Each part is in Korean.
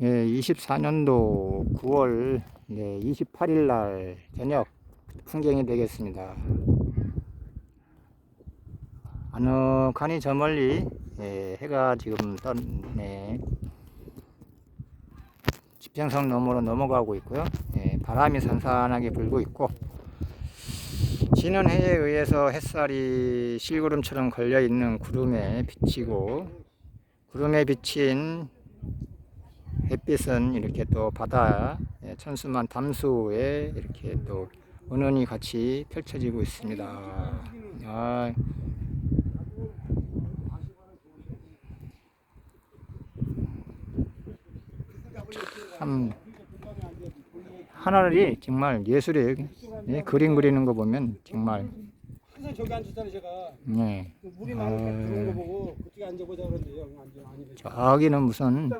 예, 24년도 9월 네, 28일 날 저녁 풍경이 되겠습니다. 아늑하니 저 멀리 예, 해가 지금 떴네. 집정성 너머로 넘어가고 있고요. 예, 바람이 산산하게 불고 있고 지는 해에 의해서 햇살이 실구름처럼 걸려 있는 구름에 비치고 구름에 비친 햇빛은 이렇게 또 바다 예, 천수만 담수에 이렇게 또 은은히 같이 펼쳐지고 있습니다. 아, 참 하늘이 정말 예술이에요. 예, 그림 그리는 거 보면 정말 항상 저기 앉았잖아요 제가 네. 그 물이 많으니까 거 보고 그쪽에 앉아보자 그러는데 저기는 무슨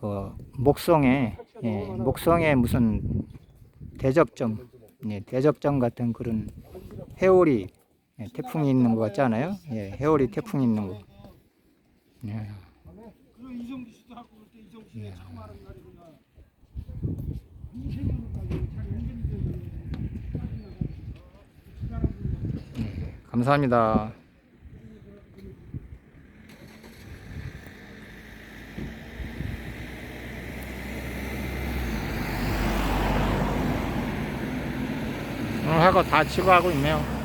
그 목성에 예, 목성에 무슨 대접점 예, 대접점 같은 그런 해오리 예, 태풍이 있는 것 같지 않아요? 예, 해오리 태풍이 있는 거. 예, 이정주 씨도 하고 그럴 때 이정주 씨가 처음 하는 날이구나 감사합니다. 해가 다 치고 하고 있네요.